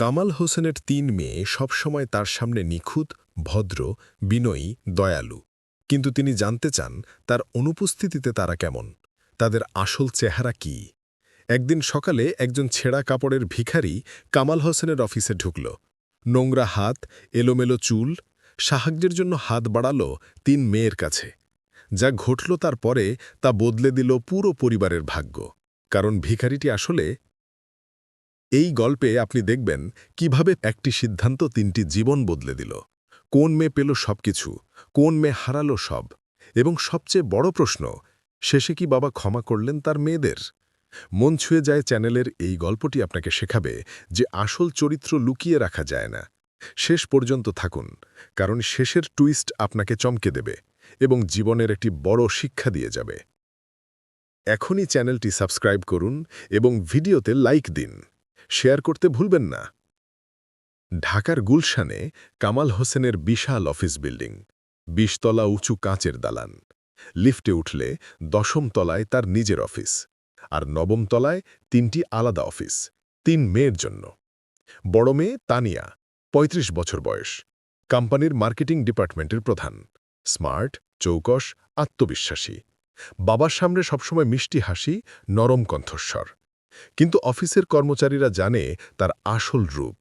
কামাল হোসেনের তিন মেয়ে সবসময় তার সামনে নিখুঁত, ভদ্র, বিনয়ী, দয়ালু। কিন্তু তিনি জানতে চান, তার অনুপস্থিতিতে তারা কেমন? তাদের আসল চেহারা কি? একদিন সকালে একজন ছেঁড়া কাপড়ের ভিখারি কামাল হোসেনের অফিসে ঢুকল। নোংরা হাত, এলোমেলো চুল সাহায্যের জন্য হাত বাড়াল তিন মেয়ের কাছে। যা ঘটল তার পরে তা বদলে দিল পুরো পরিবারের ভাগ্য। কারণ ভিখারিটি আসলে এই গল্পে আপনি দেখবেন কীভাবে একটি সিদ্ধান্ত তিনটি জীবন বদলে দিল। কোন মেয়ে পেল সবকিছু, কোন মেয়ে হারালো সব, এবং সবচেয়ে বড় প্রশ্ন, শেষে কি বাবা ক্ষমা করলেন তার মেয়েদের? মন ছুঁয়ে যায় চ্যানেলের এই গল্পটি আপনাকে শেখাবে যে আসল চরিত্র লুকিয়ে রাখা যায় না। শেষ পর্যন্ত থাকুন, কারণ শেষের টুইস্ট আপনাকে চমকে দেবে এবং জীবনের একটি বড় শিক্ষা দিয়ে যাবে। এখনই চ্যানেলটি সাবস্ক্রাইব করুন এবং ভিডিওতে লাইক দিন। শেয়ার করতে ভুলবেন না। ঢাকার গুলশানে কামাল হোসেনের বিশাল অফিস বিল্ডিং, বিশতলা উঁচু কাঁচের দালান। লিফটে উঠলে দশম তলায় তার নিজের অফিস আর নবম তলায় তিনটি আলাদা অফিস, তিন মেয়ের জন্য। বড় মেয়ে তানিয়া ৩৫ বছর বয়স, কোম্পানির মার্কেটিং ডিপার্টমেন্টের প্রধান। স্মার্ট, চৌকস, আত্মবিশ্বাসী। বাবার সামনে সবসময় মিষ্টি হাসি, নরম কণ্ঠস্বর। কিন্তু অফিসের কর্মচারীরা জানে তার আসল রূপ।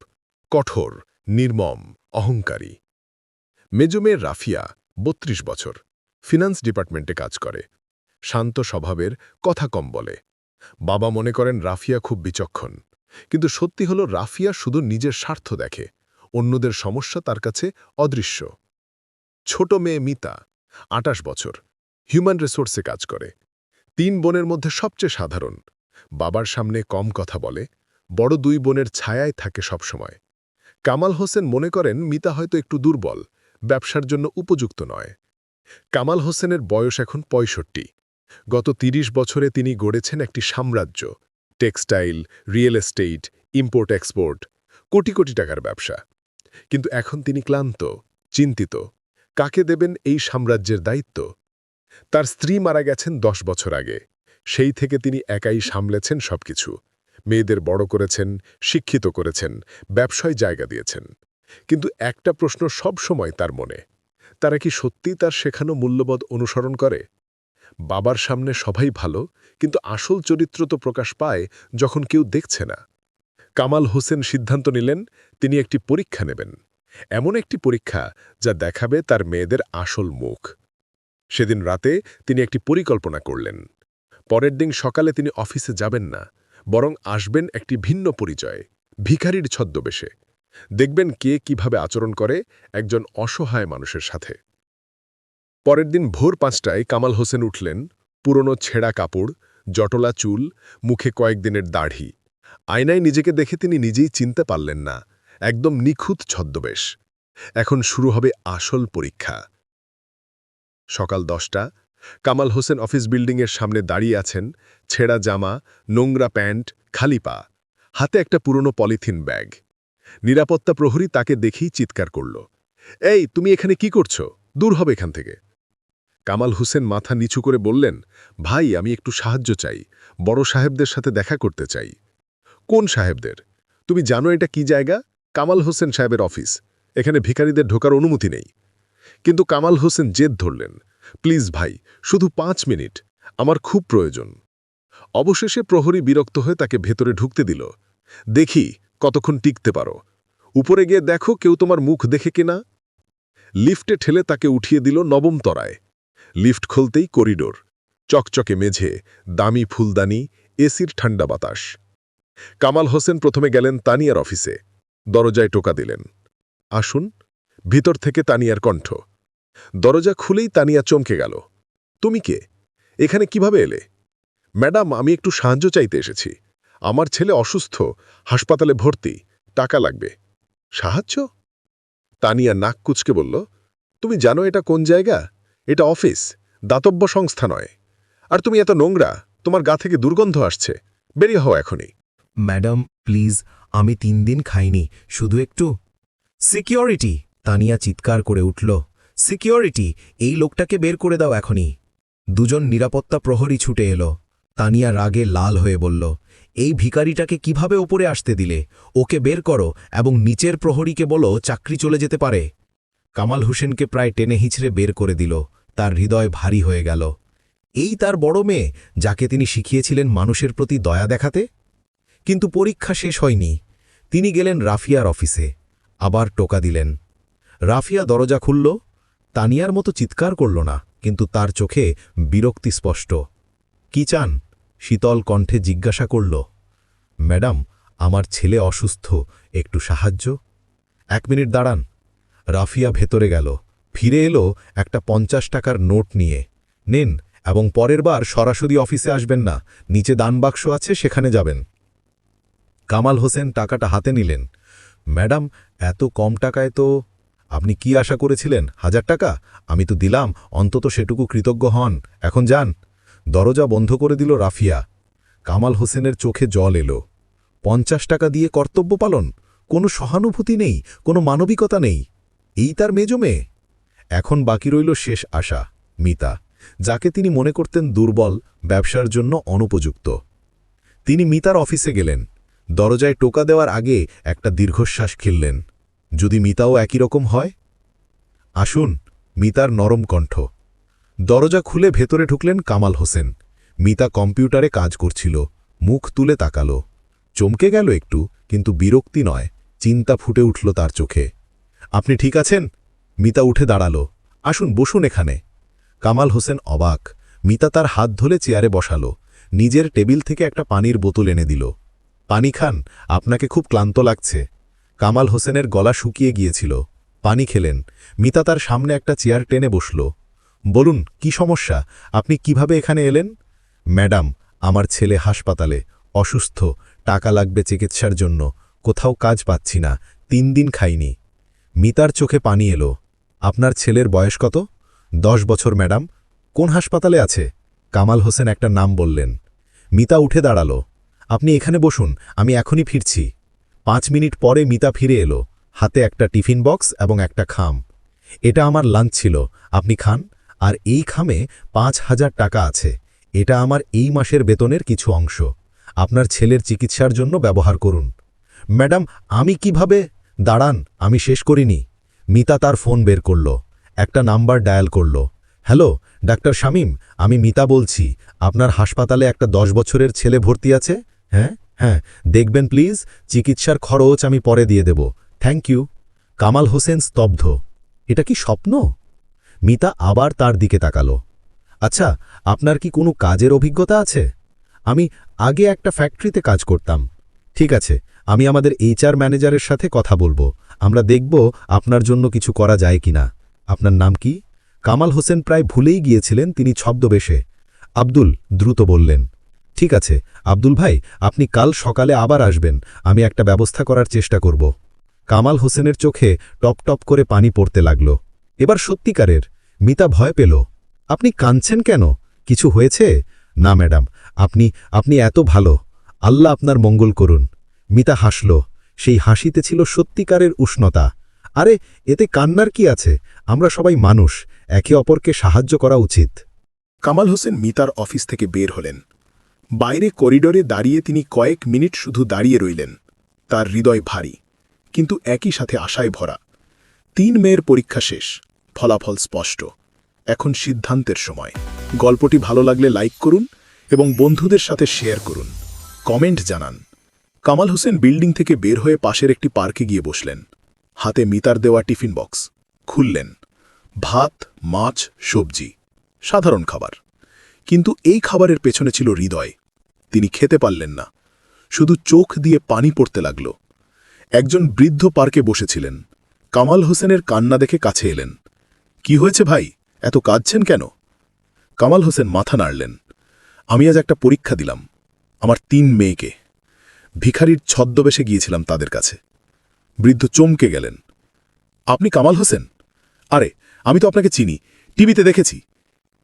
কঠোর, নির্মম, অহংকারী। মেজমের রাফিয়া ৩২ বছর, ফিনান্স ডিপার্টমেন্টে কাজ করে। শান্ত স্বভাবের, কথা কম বলে। বাবা মনে করেন রাফিয়া খুব বিচক্ষণ। কিন্তু সত্যি হল রাফিয়া শুধু নিজের স্বার্থ দেখে, অন্যদের সমস্যা তার কাছে অদৃশ্য। ছোট মেয়ে মিতা, আটাশ বছর, হিউম্যান রিসোর্সে কাজ করে। তিন বোনের মধ্যে সবচেয়ে সাধারণ। বাবার সামনে কম কথা বলে, বড় দুই বোনের ছায়ায় থাকে সবসময় কামাল হোসেন মনে করেন মিতা হয়তো একটু দুর্বল, ব্যবসার জন্য উপযুক্ত নয়। কামাল হোসেনের বয়স এখন পঁয়ষট্টি। গত ৩০ বছরে তিনি গড়েছেন একটি সাম্রাজ্য, textile, real estate, import export, crore crore টাকার ব্যবসা। কিন্তু এখন তিনি ক্লান্ত, চিন্তিত, কাকে দেবেন এই সাম্রাজ্যের দায়িত্ব? তার স্ত্রী মারা গেছেন দশ বছর আগে। সেই থেকে তিনি একাই সামলেছেন সবকিছু। মেয়েদের বড় করেছেন, শিক্ষিত করেছেন, ব্যবসায় জায়গা দিয়েছেন। কিন্তু একটা প্রশ্ন সব সময় তার মনে। তারা কি সত্যিই তার শেখানো মূল্যবোধ অনুসরণ করে? বাবার সামনে সবাই ভালো, কিন্তু আসল চরিত্র তো প্রকাশ পায় যখন কেউ দেখছে না। কামাল হোসেন সিদ্ধান্ত নিলেন, তিনি একটি পরীক্ষা নেবেন। এমন একটি পরীক্ষা যা দেখাবে তার মেয়েদের আসল মুখ। সেদিন রাতে তিনি একটি পরিকল্পনা করলেন। পরের দিন সকালে তিনি অফিসে যাবেন না, বরং আসবেন একটি ভিন্ন পরিচয়, ভিখারির ছদ্মবেশে। দেখবেন কে কীভাবে আচরণ করে একজন অসহায় মানুষের সাথে। পরের দিন ভোর পাঁচটায় কামাল হোসেন উঠলেন, পুরনো ছেঁড়া কাপড়, জটলা চুল, মুখে কয়েকদিনের দাড়ি। আয়নায় নিজেকে দেখে তিনি নিজেই চিনতে পারলেন না, একদম নিখুঁত ছদ্মবেশ। এখন শুরু হবে আসল পরীক্ষা। সকাল দশটা কামাল হোসেন অফিস বিল্ডিংয়ের সামনে দাঁড়িয়ে আছেন, ছেঁড়া জামা, নোংরা প্যান্ট, খালি পা, হাতে একটা পুরনো পলিথিন ব্যাগ। নিরাপত্তা প্রহরী তাকে দেখেই চিৎকার করল, এই, তুমি এখানে কি করছ? দূর হবে এখান থেকে। কামাল হোসেন মাথা নিচু করে বললেন, ভাই, আমি একটু সাহায্য চাই, বড় সাহেবদের সাথে দেখা করতে চাই। কোন সাহেবদের? তুমি জানো এটা কি জায়গা? কামাল হোসেন সাহেবের অফিস। এখানে ভিখারিদের ঢোকার অনুমতি নেই। কিন্তু কামাল হোসেন জেদ ধরলেন প্লিজ ভাই, শুধু পাঁচ মিনিট। আমার খুব প্রয়োজন। অবশেষে প্রহরী বিরক্ত হয়ে তাকে ভেতরে ঢুকতে দিল। দেখি, কতক্ষণ টিকতে পারো। উপরে গিয়ে দেখো কেউ তোমার মুখ দেখে কিনা। লিফটে ঠেলে তাকে উঠিয়ে দিল নবম তরায়। লিফট খুলতেই করিডোর। চকচকে মেঝে, দামি ফুলদানি, এসির ঠান্ডা বাতাস। কামাল হোসেন প্রথমে গেলেন তানিয়ার অফিসে। দরজায় টোকা দিলেন। আসুন, ভিতর থেকে তানিয়ার কণ্ঠ। দরজা খুলেই তানিয়া চমকে গেল। তুমি কে? এখানে কীভাবে এলে? ম্যাডাম, আমি একটু সাহায্য চাইতে এসেছি। আমার ছেলে অসুস্থ, হাসপাতালে ভর্তি, টাকা লাগবে। সাহায্য? তানিয়া নাক কুচকে বলল, তুমি জানো এটা কোন জায়গা? এটা অফিস, দাতব্য সংস্থা নয়। আর তুমি এত নোংরা, তোমার গা থেকে দুর্গন্ধ আসছে। বেরিয়ে হও এখনই। ম্যাডাম, প্লিজ, আমি তিন দিন খাইনি, শুধু একটু সিকিউরিটি! তানিয়া চিৎকার করে উঠল। সিকিউরিটি, এই লোকটাকে বের করে দাও এখনই। দুজন নিরাপত্তা প্রহরী ছুটে এলো। তানিয়া রাগে লাল হয়ে বলল, এই ভিখারিটাকে কীভাবে ওপরে আসতে দিলে? ওকে বের করো এবং নিচের প্রহরীকে বলো চাকরি চলে যেতে পারে। কামাল হোসেনকে প্রায় টেনে হিঁচড়ে বের করে দিল। তার হৃদয় ভারী হয়ে গেল। এই তার বড় মেয়ে, যাকে তিনি শিখিয়েছিলেন মানুষের প্রতি দয়া দেখাতে? কিন্তু পরীক্ষা শেষ হয়নি। তিনি গেলেন রাফিয়ার অফিসে। আবার টোকা দিলেন। রাফিয়া দরজা খুলল। তানিয়ার মতো চিৎকার করল না, কিন্তু তার চোখে বিরক্তি স্পষ্ট। কি চান? শীতল কণ্ঠে জিজ্ঞাসা করল। ম্যাডাম, আমার ছেলে অসুস্থ, একটু সাহায্য? এক মিনিট দাঁড়ান। রাফিয়া ভেতরে গেল। ফিরে এলো একটা পঞ্চাশ টাকার নোট নিয়ে। নেন, এবং পরের বার সরাসরি অফিসে আসবেন না, নিচে দানবাক্স আছে, সেখানে যাবেন। কামাল হোসেন টাকাটা হাতে নিলেন। ম্যাডাম, এত কম টাকায় তো আপনি কি আশা করেছিলেন? হাজার টাকা? আমি তো দিলাম, অন্তত সেটুকু কৃতজ্ঞ হন। এখন যান। দরজা বন্ধ করে দিল রাফিয়া। কামাল হোসেনের চোখে জল এলো। পঞ্চাশ টাকা দিয়ে কর্তব্য পালন? কোনো সহানুভূতি নেই, কোনো মানবিকতা নেই। এই তার মেজ মেয়ে। এখন বাকি রইল শেষ আশা, মিতা, যাকে তিনি মনে করতেন দুর্বল, ব্যবসার জন্য অনুপযুক্ত। তিনি মিতার অফিসে গেলেন। দরজায় টোকা দেওয়ার আগে একটা দীর্ঘশ্বাস খেললেন। যদি মিতাও একই রকম হয়? আসুন, মিতার নরম কণ্ঠ। দরজা খুলে ভেতরে ঢুকলেন কামাল হোসেন। মিতা কম্পিউটারে কাজ করছিল, মুখ তুলে তাকালো। চমকে গেল একটু, কিন্তু বিরক্তি নয়, চিন্তা ফুটে উঠল তার চোখে। আপনি ঠিক আছেন? মিতা উঠে দাঁড়াল। আসুন, বসুন এখানে। কামাল হোসেন অবাক। মিতা তার হাত ধরে চেয়ারে বসালো। নিজের টেবিল থেকে একটা পানির বোতল এনে দিল। পানি খান, আপনাকে খুব ক্লান্ত লাগছে। কামাল হোসেনের গলা শুকিয়ে গিয়েছিল। পানি খেলেন। মিতা তার সামনে একটা চেয়ার টেনে বসল। বলুন, কি সমস্যা? আপনি কীভাবে এখানে এলেন? ম্যাডাম, আমার ছেলে হাসপাতালে, অসুস্থ, টাকা লাগবে চিকিৎসার জন্য। কোথাও কাজ পাচ্ছি না, তিন দিন খাইনি। মিতার চোখে পানি এলো। আপনার ছেলের বয়স কত? দশ বছর, ম্যাডাম। কোন হাসপাতালে আছে? কামাল হোসেন একটা নাম বললেন। মিতা উঠে দাঁড়াল। আপনি এখানে বসুন, আমি এখনই ফিরছি। পাঁচ মিনিট পরে মিতা ফিরে এলো। হাতে একটা টিফিন বক্স এবং একটা খাম। এটা আমার লাঞ্চ ছিল। আপনি খান। আর এই খামে পাঁচ হাজার টাকা আছে। এটা আমার এই মাসের বেতনের কিছু অংশ। আপনার ছেলের চিকিৎসার জন্য ব্যবহার করুন। ম্যাডাম, আমি কীভাবে? দাঁড়ান, আমি শেষ করিনি। মিতা তার ফোন বের করল। একটা নাম্বার ডায়াল করল। হ্যালো, ডাক্তার শামীম, আমি মিতা বলছি। আপনার হাসপাতালে একটা দশ বছরের ছেলে ভর্তি আছে? হ্যাঁ? হ্যাঁ দেখবেন প্লিজ চিকিৎসার খরচ আমি পরে দিয়ে দেব। থ্যাংক ইউ কামাল হোসেন স্তব্ধ। এটা কি স্বপ্ন? মিতা আবার তার দিকে তাকালো। আচ্ছা আপনার কি কোনো কাজের অভিজ্ঞতা আছে? আমি আগে একটা ফ্যাক্টরিতে কাজ করতাম। ঠিক আছে, আমি আমাদের এইচআর ম্যানেজারের সাথে কথা বলব। আমরা দেখব আপনার জন্য কিছু করা যায় কিনা। আপনার নাম কি? কামাল হোসেন প্রায় ভুলেই গিয়েছিলেন তিনি ছদ্মবেশে। আব্দুল দ্রুত বললেন ঠিক আছে, আব্দুল ভাই, আপনি কাল সকালে আবার আসবেন, আমি একটা ব্যবস্থা করার চেষ্টা করব। কামাল হোসেনের চোখে টপ টপ করে পানি পড়তে লাগল। এবার সত্যিকারের, মিতা ভয় পেল। আপনি কাঁদছেন কেন? কিছু হয়েছে? না ম্যাডাম, আপনি আপনি এত ভালো। আল্লাহ আপনার মঙ্গল করুন। মিতা হাসল। সেই হাসিতে ছিল সত্যিকারের উষ্ণতা। আরে, এতে কান্নার কি আছে? আমরা সবাই মানুষ, একে অপরকে সাহায্য করা উচিত। কামাল হোসেন মিতার অফিস থেকে বের হলেন। বাইরে করিডোরে দাঁড়িয়ে তিনি কয়েক মিনিট শুধু দাঁড়িয়ে রইলেন। তার হৃদয় ভারী, কিন্তু একই সাথে আশায় ভরা। তিন মেয়ের পরীক্ষা শেষ, ফলাফল স্পষ্ট। এখন সিদ্ধান্তের সময়। গল্পটি ভালো লাগলে লাইক করুন এবং বন্ধুদের সাথে শেয়ার করুন। কমেন্ট জানান। কামাল হোসেন বিল্ডিং থেকে বের হয়ে পাশের একটি পার্কে গিয়ে বসলেন। হাতে মিতার দেওয়া টিফিন বক্স। খুললেন। ভাত, মাছ, সবজি। সাধারণ খাবার। কিন্তু এই খাবারের পেছনে ছিল হৃদয়। তিনি খেতে পারলেন না। শুধু চোখ দিয়ে পানি পড়তে লাগল। একজন বৃদ্ধ পার্কে বসেছিলেন। কামাল হোসেনের কান্না দেখে কাছে এলেন। কি হয়েছে ভাই? এত কাঁদছেন কেন? কামাল হোসেন মাথা নাড়লেন। আমি আজ একটা পরীক্ষা দিলাম, আমার তিন মেয়েকে। ভিখারির ছদ্মবেশে গিয়েছিলাম তাদের কাছে। বৃদ্ধ চমকে গেলেন। আপনি কামাল হোসেন? আরে, আমি তো আপনাকে চিনি, টিভিতে দেখেছি।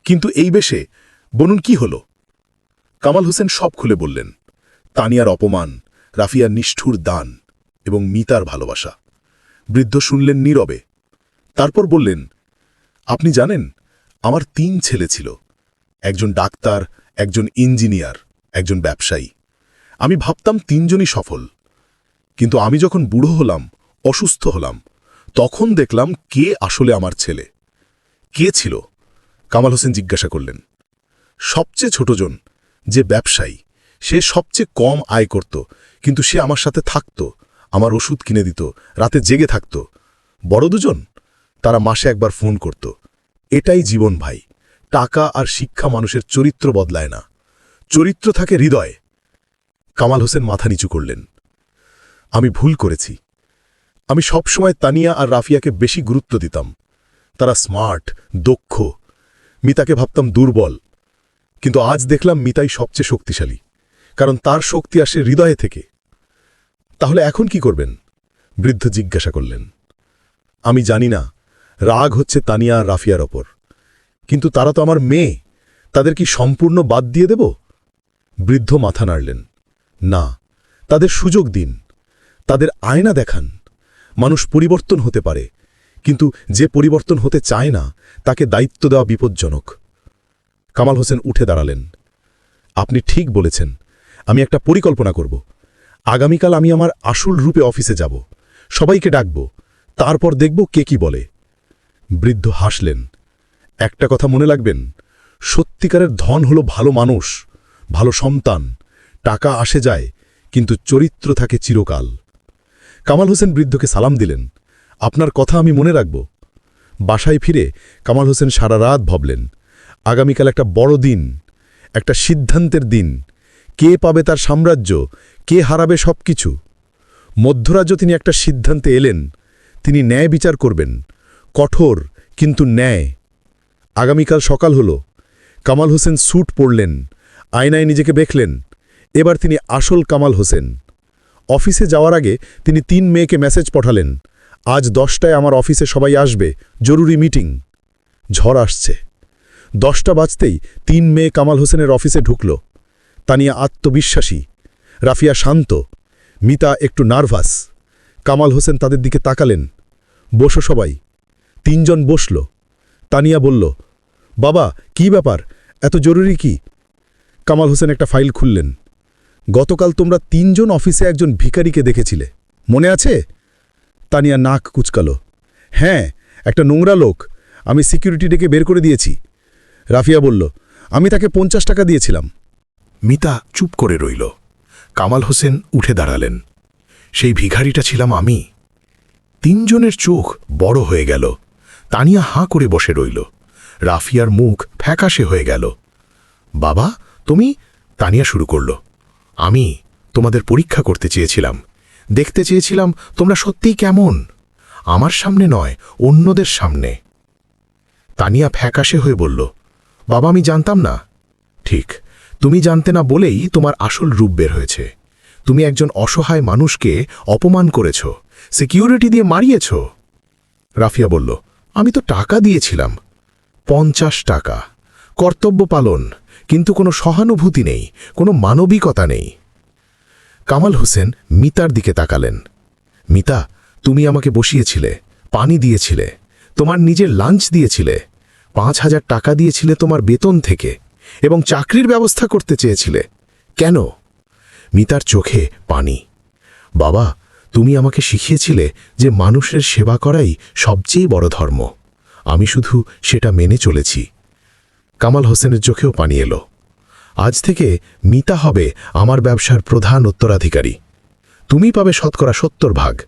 কিন্তু এই বেশে, বনুন কি হল? কামাল হোসেন সব খুলে বললেন, তানিয়ার অপমান, রাফিয়ার নিষ্ঠুর দান এবং মিতার ভালোবাসা। বৃদ্ধ শুনলেন নীরবে, তারপর বললেন, আপনি জানেন, আমার তিন ছেলে ছিল, একজন ডাক্তার, একজন ইঞ্জিনিয়ার, একজন ব্যবসায়ী। আমি ভাবতাম তিনজনই সফল, কিন্তু আমি যখন বুড়ো হলাম, অসুস্থ হলাম, তখন দেখলাম কে আসলে আমার ছেলে, কে ছিল? কামাল হোসেন জিজ্ঞাসা করলেন, সবচেয়ে ছোটজন যে ব্যবসায়ী, সে সবচেয়ে কম আয় করত, কিন্তু সে আমার সাথে থাকত, আমার ওষুধ কিনে দিত, রাতে জেগে থাকত। বড় দুজন? তারা মাসে একবার ফোন করত। এটাই জীবন ভাই, টাকা আর শিক্ষা মানুষের চরিত্র বদলায় না। চরিত্র থাকে হৃদয়ে। কামাল হোসেন মাথা নিচু করলেন। আমি ভুল করেছি। আমি সবসময় তানিয়া আর রাফিয়াকে বেশি গুরুত্ব দিতাম। তারা স্মার্ট, দক্ষ। মিতাকে ভাবতাম দুর্বল। কিন্তু আজ দেখলাম মিতাই সবচেয়ে শক্তিশালী, কারণ তার শক্তি আসে হৃদয়ে থেকে। তাহলে এখন কি করবেন? বৃদ্ধ জিজ্ঞাসা করলেন। আমি জানি না, রাগ হচ্ছে তানিয়া আর রাফিয়ার ওপর। কিন্তু তারা তো আমার মেয়ে, তাদের কি সম্পূর্ণ বাদ দিয়ে দেব? বৃদ্ধ মাথা নাড়লেন। না, তাদের সুযোগ দিন, তাদের আয়না দেখান। মানুষ পরিবর্তন হতে পারে, কিন্তু যে পরিবর্তন হতে চায় না, তাকে দায়িত্ব দেওয়া বিপজ্জনক। কামাল হোসেন উঠে দাঁড়ালেন। আপনি ঠিক বলেছেন, আমি একটা পরিকল্পনা করব। আগামীকাল আমি আমার আসল রূপে অফিসে যাব। সবাইকে ডাকব। তারপর দেখব কে কি বলে। বৃদ্ধ হাসলেন। একটা কথা মনে রাখবেন, সত্যিকারের ধন হলো ভালো মানুষ, ভালো সন্তান, টাকা আসে যায়, কিন্তু চরিত্র থাকে চিরকাল। কামাল হোসেন বৃদ্ধকে সালাম দিলেন। আপনার কথা আমি মনে রাখব। বাসায় ফিরে কামাল হোসেন সারা রাত ভাবলেন। আগামীকাল একটা বড় দিন, একটা সিদ্ধান্তের দিন। কে পাবে তার সাম্রাজ্য, কে হারাবে সব কিছু মধ্যরাজ্য তিনি একটা সিদ্ধান্তে এলেন, তিনি ন্যায় বিচার করবেন, কঠোর কিন্তু ন্যায়। আগামীকাল সকাল হল, কামাল হোসেন স্যুট পরলেন, আয়নায় নিজেকে দেখলেন, এবার তিনি আসল কামাল হোসেন। অফিসে যাওয়ার আগে তিনি তিন মেয়েকে মেসেজ পাঠালেন, আজ দশটায় আমার অফিসে সবাই আসবে, জরুরি মিটিং। ঝড় আসছে। দশটা বাজতেই তিন মেয়ে কামাল হোসেনের অফিসে ঢুকল। তানিয়া আত্মবিশ্বাসী, রাফিয়া শান্ত, মিতা একটু নার্ভাস। কামাল হোসেন তাদের দিকে তাকালেন। বসো সবাই। তিনজন বসল। তানিয়া বলল, বাবা, কি ব্যাপার? এত জরুরি কি? কামাল হোসেন একটা ফাইল খুললেন। গতকাল তোমরা তিনজন অফিসে একজন ভিখারিকে দেখেছিলে। মনে আছে? তানিয়া নাক কুচকালো হ্যাঁ একটা নোংরা লোক। আমি সিকিউরিটি ডেকে বের করে দিয়েছি। রাফিয়া বলল, আমি তাকে পঞ্চাশ টাকা দিয়েছিলাম। মিতা চুপ করে রইল। কামাল হোসেন উঠে দাঁড়ালেন। সেই ভিখারিটা ছিলাম আমি। তিনজনের চোখ বড় হয়ে গেল। তানিয়া হাঁ করে বসে রইল। রাফিয়ার মুখ ফ্যাকাশে হয়ে গেল। বাবা, তুমি? তানিয়া শুরু করল। আমি তোমাদের পরীক্ষা করতে চেয়েছিলাম। দেখতে চেয়েছিলাম তোমরা সত্যিই কেমন। আমার সামনে নয়, অন্যদের সামনে। তানিয়া ফ্যাকাশে হয়ে বলল বাবা, আমি জানতাম না। ঠিক, তুমি জানতে না বলেই তোমার আসল রূপ বের হয়েছে। তুমি একজন অসহায় মানুষকে অপমান করেছ সিকিউরিটি দিয়ে মারিয়েছ। রাফিয়া বলল, আমি তো টাকা দিয়েছিলাম, পঞ্চাশ টাকা, কর্তব্য পালন, কিন্তু কোনো সহানুভূতি নেই, কোনো মানবিকতা নেই। কামাল হোসেন মিতার দিকে তাকালেন। মিতা, তুমি আমাকে বসিয়েছিলে, পানি দিয়েছিলে, তোমার নিজের লাঞ্চ দিয়েছিলে পাঁচ হাজার টাকা দিয়েছিলে তোমার বেতন থেকে এবং চাকরির ব্যবস্থা করতে চেয়েছিলে। কেন? মিতার চোখে পানি। বাবা, তুমি আমাকে শিখিয়েছিলে যে মানুষের সেবা করাই সবচেয়ে বড় ধর্ম। আমি শুধু সেটা মেনে চলেছি। কামাল হোসেনের চোখেও পানি এলো। আজ থেকে মিতা হবে আমার ব্যবসার প্রধান উত্তরাধিকারী। তুমি পাবে শতকরা সত্তর ভাগ।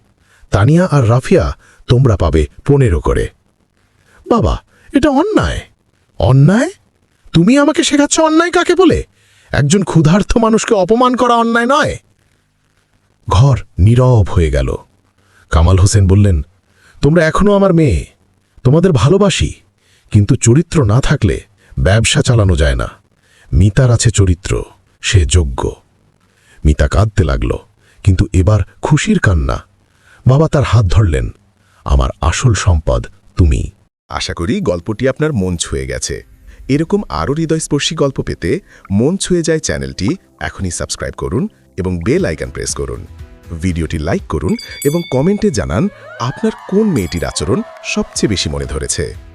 তানিয়া আর রাফিয়া তোমরা পাবে পনেরো করে। বাবা এটা অন্যায়। অন্যায়? তুমি আমাকে শেখাচ্ছ অন্যায় কাকে বলে? একজন ক্ষুধার্থ মানুষকে অপমান করা অন্যায় নয়। ঘর নীরব হয়ে গেল। কামাল হোসেন বললেন, তোমরা এখনও আমার মেয়ে। তোমাদের ভালোবাসি। কিন্তু চরিত্র না থাকলে ব্যবসা চালানো যায় না। মিতার আছে চরিত্র। সে যোগ্য। মিতা কাঁদতে লাগল, কিন্তু এবার খুশির কান্না। বাবা তার হাত ধরলেন, আমার আসল সম্পদ তুমি। আশা করি গল্পটি আপনার মন ছুঁয়ে গেছে। এরকম আরও হৃদয়স্পর্শী গল্প পেতে মন ছুঁয়ে যায় চ্যানেলটি, এখনই সাবস্ক্রাইব করুন এবং বেল আইকন প্রেস করুন। ভিডিওটি লাইক করুন এবং কমেন্টে জানান, আপনার কোন মেয়েটির আচরণ সবচেয়ে বেশি মনে ধরেছে?